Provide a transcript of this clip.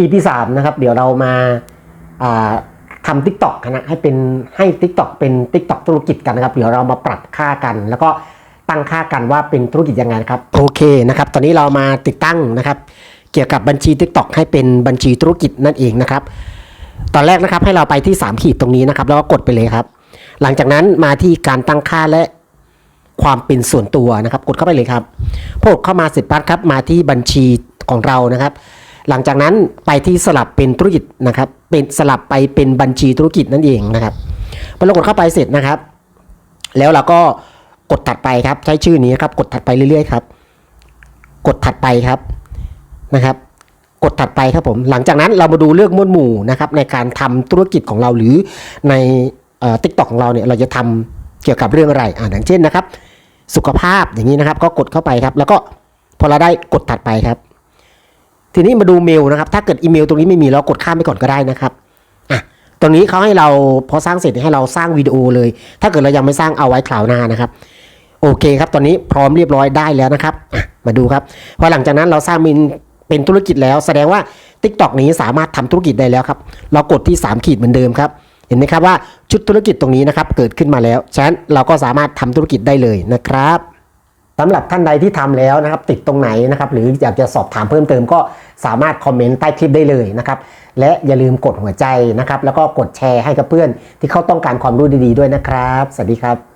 EP สามนะครับ เดี๋ยวเรามาทำทิกตอกนะให้เป็นให้ t ิ k t o k เป็น t ิ k t o k ธุรกิจกันนะครับ เดี๋ยวเรามาปรับค่ากัน แล้วก็ตั้งค่ากันว่าเป็นธุรกิจยังไงนะครับโอเคนะครับ ตอนนี้เรามาติดตั้งนะครับ เกี่ยวกับบัญชี t ิ k t o k ให้เป็นบัญชีธุรกิจนั่นเองนะครับ ตอนแรกนะครับให้เราไปที่ 3 ขีดตรงนี้นะครับ แล้วก็กดไปเลยครับ หลังจากนั้นมาที่การตั้งค่าและความเป็นส่วนตัวนะครับ กดเข้าไปเลยครับพอเข้ามาเสร็จปั๊บครับมาที่บัญชีของเรานะครับ หลังจากนั้นไปที่สลับเป็นธุรกิจนะครับ เป็นสลับไปเป็นบัญชีธุรกิจนั่นเองนะครับพอเรากดเข้าไปเสร็จนะครับ แล้วเราก็กดถัดไปครับ ใช้ชื่อนี้ครับ กดถัดไปเรื่อยๆครับ กดถัดไปครับนะครับ กดถัดไปครับผม หลังจากนั้นเรามาดูเลือกมวดหมู่นะครับ ในการทำธุรกิจของเราหรือในทิกตอกของเราเนี่ยเราจะทำเกี่ยวกับเรื่องอะไรอ่าอย่างเช่นนะครับ สุขภาพอย่างนี้นะครับ ก็กดเข้าไปครับ แล้วก็พอเราได้กดถัดไปครับ ทีนี้มาดูเมลนะครับ ถ้าเกิดอีเมลตรงนี้ไม่มีเรากดข้ามไปก่อนก็ได้นะครับอะตรงนี้เขาให้เราพอสร้างเสร็จให้เราสร้างวิดีโอเลย ถ้าเกิดเรายังไม่สร้างเอาไว้คราวหน้านะครับโอเคครับตอนนี้พร้อมเรียบร้อยได้แล้วนะครับมาดูครับพอหลังจากนั้นเราสร้างเป็นเป็นธุรกิจแล้ว แสดงว่า Tik t o อกนี้สามารถทำธุรกิจได้แล้วครับ เรากดที่ 3 ขีดเหมือนเดิมครับเห็นไหมครับว่าชุดธุรกิจตรงนี้นะครับเกิดขึ้นมาแล้ว ฉะนั้นเราก็สามารถทำธุรกิจได้เลยนะครับ สำหรับท่านใดที่ทำแล้วนะครับ ติดตรงไหนนะครับ หรืออยากจะสอบถามเพิ่มเติมก็สามารถคอมเมนต์ใต้คลิปได้เลยนะครับ และอย่าลืมกดหัวใจนะครับ แล้วก็กดแชร์ให้กับเพื่อนที่เขาต้องการความรู้ดีๆด้วยนะครับ สวัสดีครับ